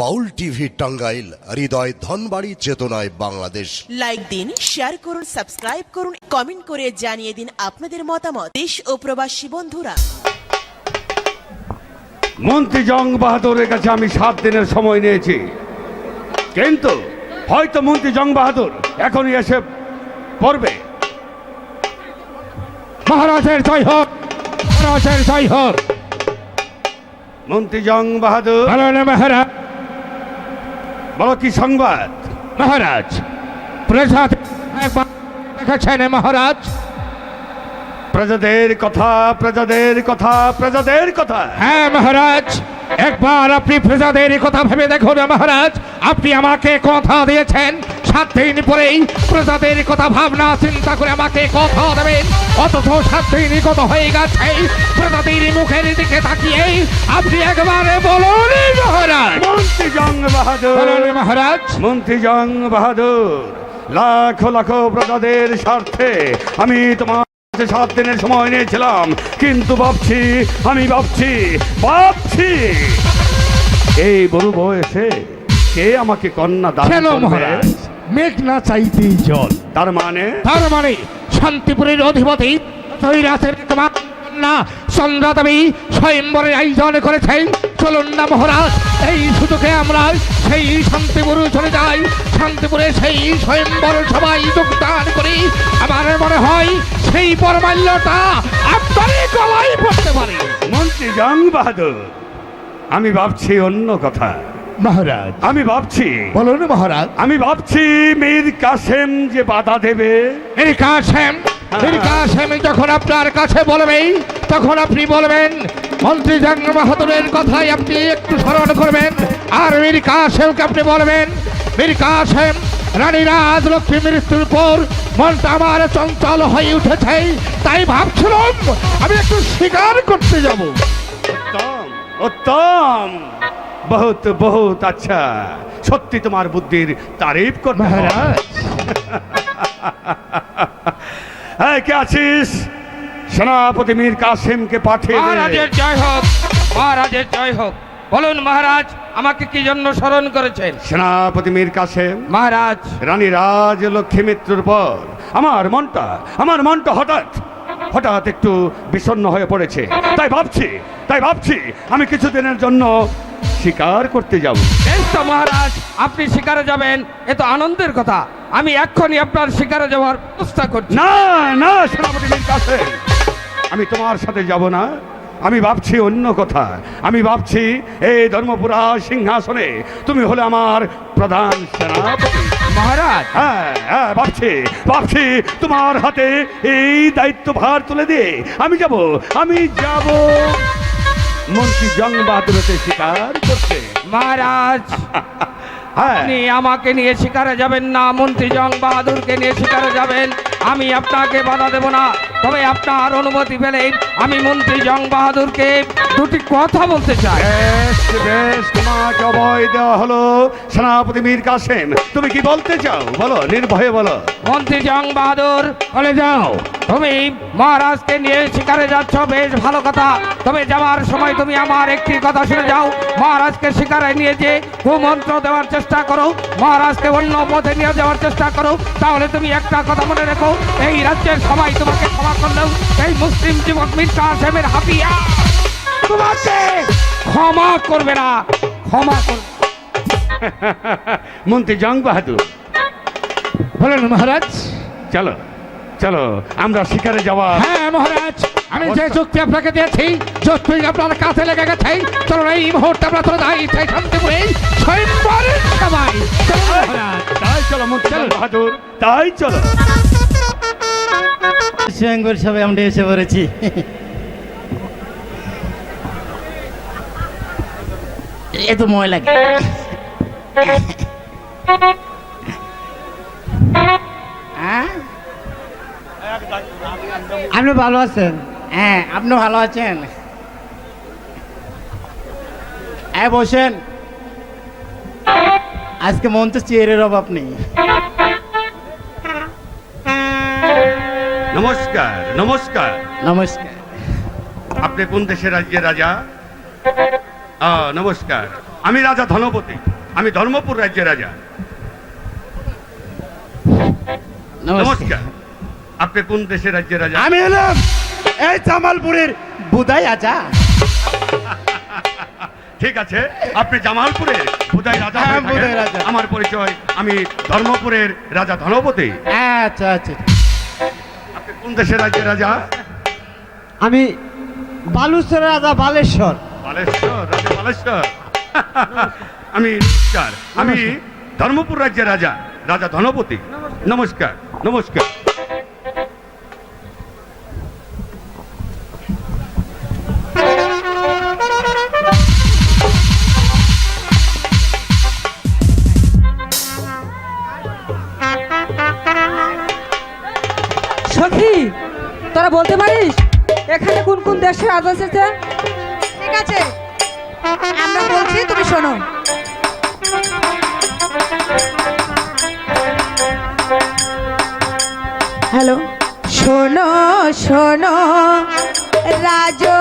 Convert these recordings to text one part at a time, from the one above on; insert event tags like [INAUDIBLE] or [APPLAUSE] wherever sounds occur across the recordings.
বাউল TV Tangail হৃদয় ধনবাড়ি চেতনায় Bangladesh. Like দিন share করুন সাবস্ক্রাইব করুন কমেন্ট করে জানিয়ে দিন আপনাদের মতামত। দেশ ও প্রবাসী বন্ধুরা। মন্ত্রী জং বাহাদুরের কাছে আমি সাত দিনের সময় নিয়েছি। কিন্তু হয়তো মন্ত্রী জং বাহাদুর এখনই এসে পড়বে। মহারাজের জয় হোক মহারাজের জয় হোক। মন্ত্রী জং বাহাদুর। মহারাজ। বলো কি সংবাদ? মহারাজ প্রজা একবার দেখেছেন মহারাজ? প্রজাদের কথা প্রজাদের কথা প্রজাদের কথা। হ্যাঁ মহারাজ। একবার আপনি প্রজাদের কথা ভেবে দেখুন মহারাজ। আপনি আমাকে কথা দিয়েছেন। সাত দিন পরেই প্রজাদের কথা ভাবনা চিন্তা করে আমাকে কথা দেবেন। অথচ সাত দিন কত হয়ে গেছে। প্রজাদের মুখের দিকে তাকিয়ে আপনি একবারে বলুন মহারাজ। মন্ত্রী জং বাহাদুর। মহারাজ। মন্ত্রী জং বাহাদুর। লাখো লাখো প্রজাদের স্বার্থে আমি তোমার কাছে সাত দিনের সময় নিয়েছিলাম। কিন্তু ভাবছি আমি ভাবছি ভাবছি। এই বড় বয়সে কে আমাকে কন্যা দান কেন? মহারাজ মেঘ না চাইতেই জল। তার মানে? তার মানে শান্তিপুরের অধিপতি কৈলাসের না চন্দ্রাদেবী স্বয়ম্বরের আয়োজন করেছে চলুন না মহারাজ এই সুযোগে আমরা সেই শান্তিপুর চলে যাই। শান্তিপুরে সেই স্বয়ম্বর সবাই যোগদান করি। আমার মনে হয় সেই পরমাল্যটা আপনারই গলায় পড়তে পারে। মন্ত্রী জং বাহাদুর আমি ভাবছি অন্য কথা। মহারাজ। আমি ভাবছি বলুন মহারাজ। আমি ভাবছি মীর কাসেম যে বাধা দেবে। মীর কাসেম মীর কাসেম যখন আপনার কাছে বলবে তখন আপনি বলবেন মন্ত্রী জাঙ্গ বাহাদুরের কথাই আপনি একটু স্মরণ করবেন। আর মীর কাসেমকে আপনি বলবেন মীর কাসেম রানী রাজলক্ষ্মী মৃত্যুর পর মনটা আমার চঞ্চল হয়ে উঠেছে তাই ভাবছিলাম আমি একটু স্বীকার করতে যাব। উত্তম বহুত বহুত আচ্ছা। সত্যি তোমার বুদ্ধির তারিফ করতে হয়। মহারাজ। [LAUGHS] হ্যাঁ কে আছিস? সেনাপতি মীর কাসেমকে পাঠিয়ে মহারাজের জয় হোক মহারাজের জয় হোক। বলুন মহারাজ আমাকে কি জন্য স্মরণ করেছেন? সেনাপতি মীর কাসেম। মহারাজ। রানী রাজ লক্ষ্মী মৃত্যুর পর আমার মনটা আমার মনটা হঠাৎ হঠাৎ একটু বিষণ্ণ হয়ে পড়েছে। তাই ভাবছি তাই ভাবছি আমি কিছুদিনের জন্য শিকার করতে যাব। বেশ তো মহারাজ আপনি শিকারে যাবেন এ তো আনন্দের কথা। আমি এক্ষুনি আপনার শিকারে যাওয়ার ব্যবস্থা করছি। না না সেনাপতি মীর কাসেম আমি তোমার সাথে যাব না। আমি ভাবছি অন্য কথা। আমি ভাবছি এই ধর্মপুরা সিংহাসনে তুমি হলে আমার প্রধান সেনাপতি। মহারাজ। হ্যাঁ হ্যাঁ ভাবছি ভাবছি তোমার হাতে এই দায়িত্বভার তুলে দিয়ে আমি যাব আমি যাব। মন্ত্রী জং বাহাদুরতে শিকার করতে মহারাজ [LAUGHS] হ্যাঁ। আপনি আমাকে নিয়ে শিকারে যাবেন না মন্ত্রী জং বাহাদুরকে নিয়ে শিকারে যাবেন। আমি আপনাকে বাধা দেব না তবে আপনার অনুমতি পেলে আমি মন্ত্রী জং বাহাদুরকে দুটি কথা বলতে চাই। বেশ বেশ তোমাকে অভয় দেওয়া হলো। সেনাপতি মীর কাসেম তুমি কি বলতে চাও? বলো নির্ভয়ে বলো। মন্ত্রী জং বাহাদুর বলে যাও তুমি মহারাজকে নিয়ে শিকারে যাচ্ছ বেশ ভালো কথা। তবে যাওয়ার সময় তুমি আমার একটি কথা শুনে যাও। মহারাজকে শিকারে নিয়ে যে কুমন্ত্র দেওয়ার চেষ্টা করো। মহারাজকে অন্য পথে নিয়ে যাওয়ার চেষ্টা করো। তাহলে তুমি একটা কথা মনে রেখো এই রাজ্যের সবাই তোমাকে ক্ষমা করলেও এই মুসলিম যুবক মির কাসেমের হাতিয়া। তোমাকে ক্ষমা করবে না ক্ষমা করবে। [LAUGHS] মন্ত্রী জং বাহাদুর। বলেন মহারাজ। চলো চলো আমরা শিকারে যাওয়া হ্যাঁ মহারাজ। আমি যে চুক্তি আপনাকে দিয়েছি চুক্তি আপনার কাছে লেগে গেছে চলুন এই মুহূর্তে আমরা চলে যাই সেই শান্তিপুরে স্বয়ংবরের সবাই তাই চলো বাহাদুর তাই চলো। স্বয়ংবর সবাই আমরা এসে পড়েছি। এত ময় লাগে। হ্যাঁ? আপনি ভালো আছেন? হ্যাঁ আপনি ভালো আছেন? হ্যাঁ বসেন। আজকে মন তো চেয়ারের অভাব নেই। নমস্কার নমস্কার। নমস্কার। আপনি কোন দেশের রাজ্যের রাজা? নমস্কার। আমি রাজা ধনপতি। আমি ধর্মপুর রাজ্যের রাজা। নমস্কার। আপনি কোন দেশের রাজ্যের রাজা? আমি হলাম এই জামালপুরের বুদাই আজা ঠিক আছে আপনি জামালপুরের হ্যাঁ। বুধাই রাজা। আমার পরিচয় আমি ধর্মপুরের রাজা ধনপতি। আচ্ছা আচ্ছা। আপনি কোন দেশের রাজ্যের রাজা? আমি বালুচর রাজা বালেশ্বর। বালেশ্বর রাজা বালেশ্বর। আমি নমস্কার আমি ধর্মপুর রাজ্যের রাজা রাজা ধনপতি। নমস্কার নমস্কার। দেশের এসেছে ঠিক আছে। আমরা বলছি তুমি শোনো। হ্যালো। শোনো শোনো রাজকন্যা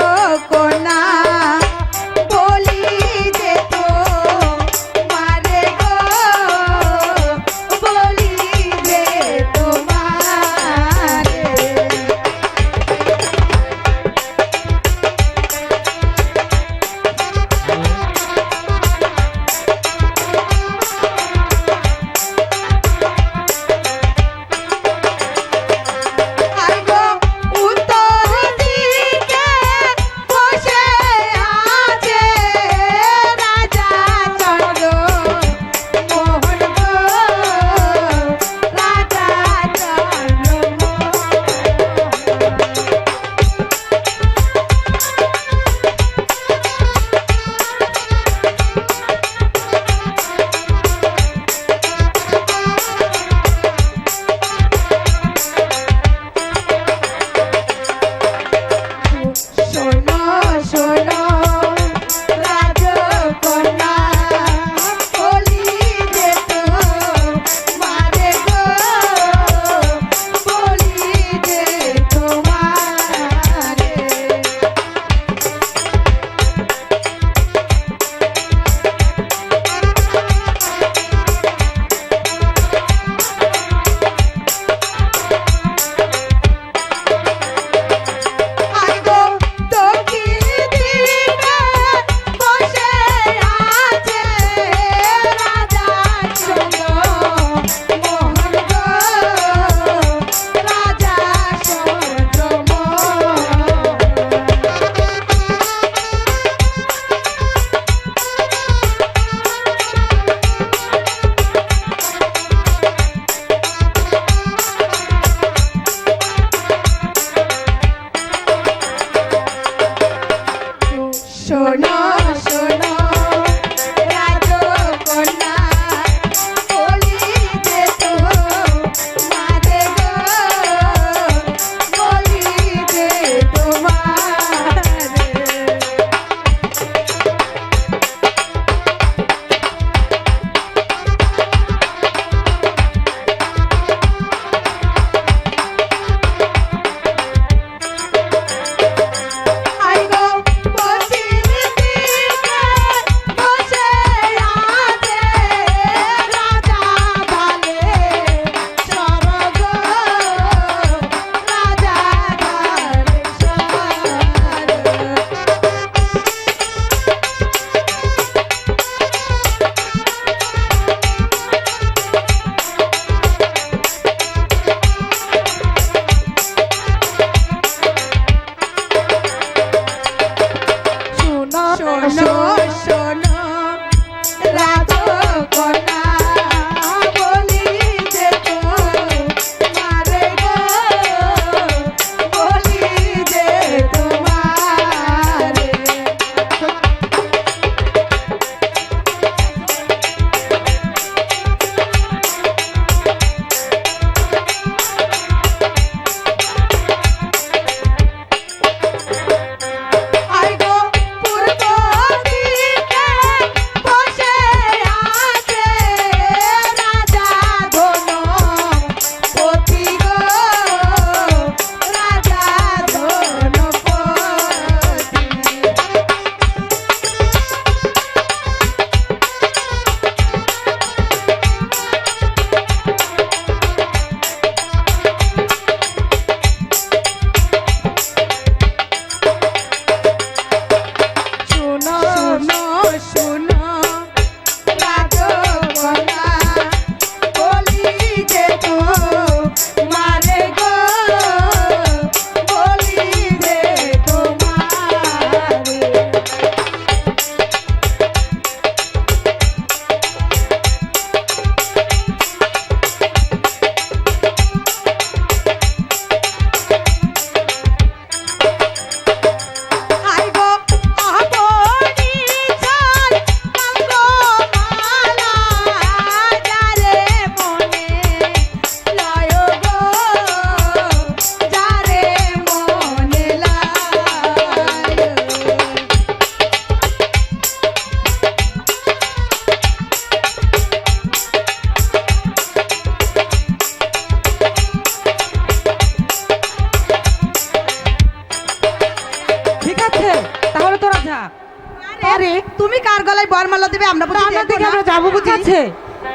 মাল্লা দেবে আমরা দেখব দিকে আমরা যাব বুঝি? আছে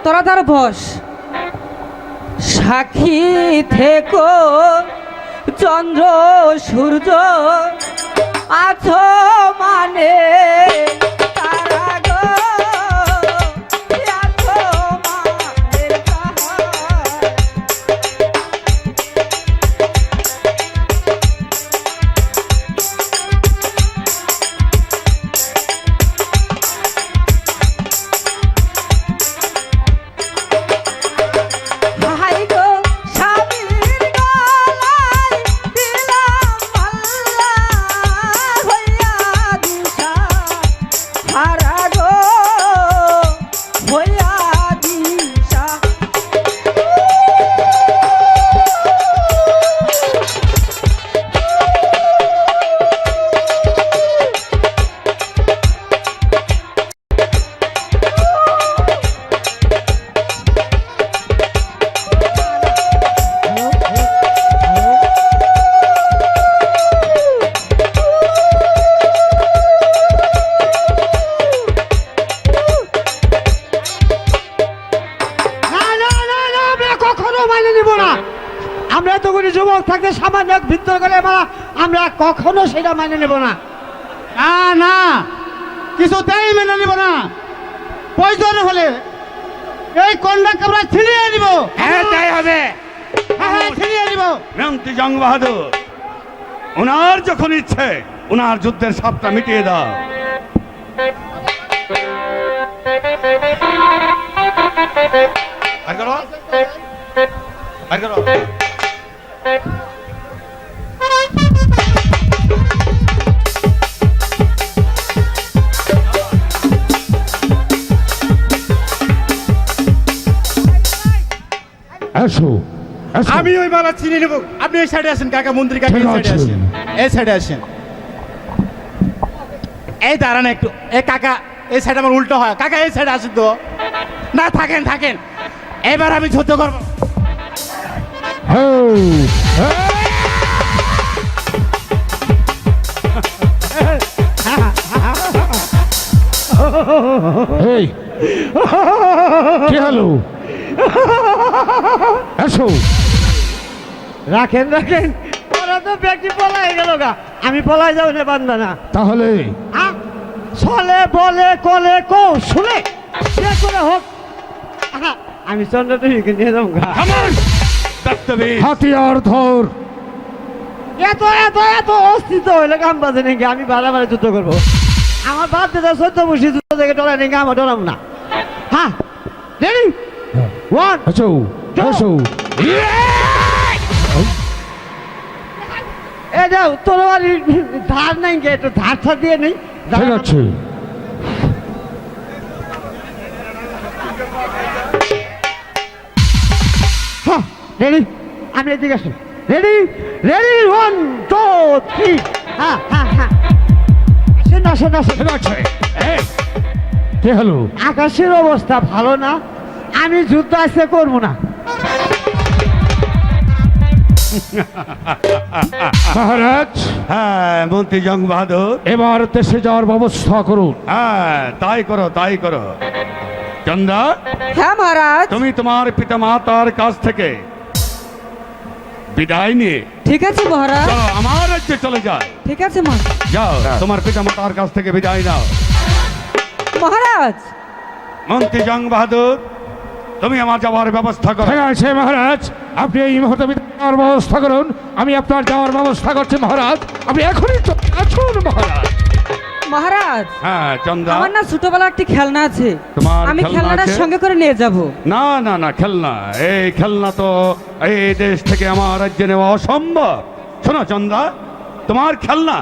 তোরা তার বস। সাক্ষী থেকো চন্দ্র সূর্য আছো মানে কখনো মানে নিব না। আমরা এতগুলি যুবক থাকতে সামান্য এক ভিত্তর করে মারা আমরা কখনো সেটা মানে নেব না। না না। কিছুতেই মেনে নিব না। প্রয়োজন হলে এই কন্যাকে আমরা ছিনিয়ে নিব। হ্যাঁ তাই হবে। হ্যাঁ হ্যাঁ ছিনিয়ে নিব। মন্ত্রী জং বাহাদুর ওনার যখন ইচ্ছে ওনার যুদ্ধের সাপটা মিটিয়ে দাও। আর আমি ওই মালা চিনি নেব। আপনি এই সাইডে আসেন কাকা মন্ত্রী কাকা এই সাইডে। আসেন। এই সাইডে আসেন। এই দাঁড়ান একটু। এ কাকা এই সাইডে আমার উল্টো হয়। কাকা এই সাইডে আসেন তো। না থাকেন থাকেন। এবার আমি যুদ্ধ করব। হেই কি হলো? এসো রাখেন রাখেন। ওরা তো ব্যক্তি পলাই গেল গা। আমি পলাই যাব না বান্দা না তাহলে চলে বলে কলে কো শুনে। সে করে হোক আমি চন্দ্র টিভিকে নিয়ে যাব। হাতিয়ার ধর। এত এত এত অস্তিত্ব হইলে কাম বাজে নাকি? আমি বাড়াবাড়ি যুদ্ধ করব। আমার বাপ দাদা সত্য বসে যুদ্ধ থেকে ডরা নাকি আমার ডরাম না। হ্যাঁ রেডি ওয়ান এসো এসো এ যাও তরবারি ধার নাই গে একটু ধার ধার দিয়ে নেই। ঠিক আছে। রেডি আমি এদিকে আসুন ready ready one two three হ্যাঁ হ্যাঁ হ্যাঁ আসেন আসেন আসেন। এই, হলো? আকাশের অবস্থা ভালো না। আমি যুদ্ধ আসতে করব না। মহারাজ হ্যাঁ মন্ত্রী জং বাহাদুর। এবার দেশে যাওয়ার ব্যবস্থা করুন। হ্যাঁ তাই করো তাই করো। চন্দা হ্যাঁ মহারাজ। তুমি তোমার পিতা মাতার কাছ থেকে বিদায় নিয়ে। ঠিক আছে মহারাজ। চলো আমার রাজ্যে চলে যায় ঠিক আছে মা যাও তোমার পিতা মাতার কাছ থেকে বিদায় নাও। মহারাজ! মন্ত্রী জং বাহাদুর তুমি আমার যাওয়ার ব্যবস্থা করো। ঠিক আছে মহারাজ। আপনি এই মুহূর্তে যাওয়ার ব্যবস্থা করুন। আমি আপনার যাওয়ার ব্যবস্থা করছি মহারাজ। আপনি এখনই তো আসুন মহারাজ। মহারাজ হ্যাঁ চন্দা। আমার না ছোটবেলা একটি খেলনা আছে। তোমার আমি খেলনা খেলনাটা সঙ্গে করে নিয়ে যাব। না না না খেলনা। এই খেলনা তো এই দেশ থেকে আমার রাজ্যে নেওয়া অসম্ভব। শোনো চন্দা তোমার খেলনা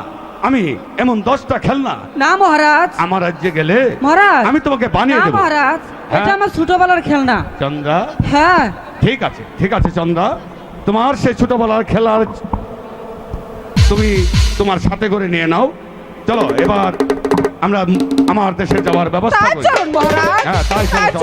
আমি এমন দশটা খেলনা না মহারাজ। আমার রাজ্যে গেলে মহারাজ। আমি তোমাকে বানিয়ে দেবো। মহারাজ হ্যাঁ? এটা আমার ছোটবেলার খেলনা। চন্দ্রা হ্যাঁ। ঠিক আছে ঠিক আছে চন্দা। তোমার সেই ছোটবেলার খেলার তুমি তোমার সাথে করে নিয়ে নাও। চলো এবার আমরা আমার দেশে যাওয়ার ব্যবস্থা করি। হ্যাঁ তাই চলো,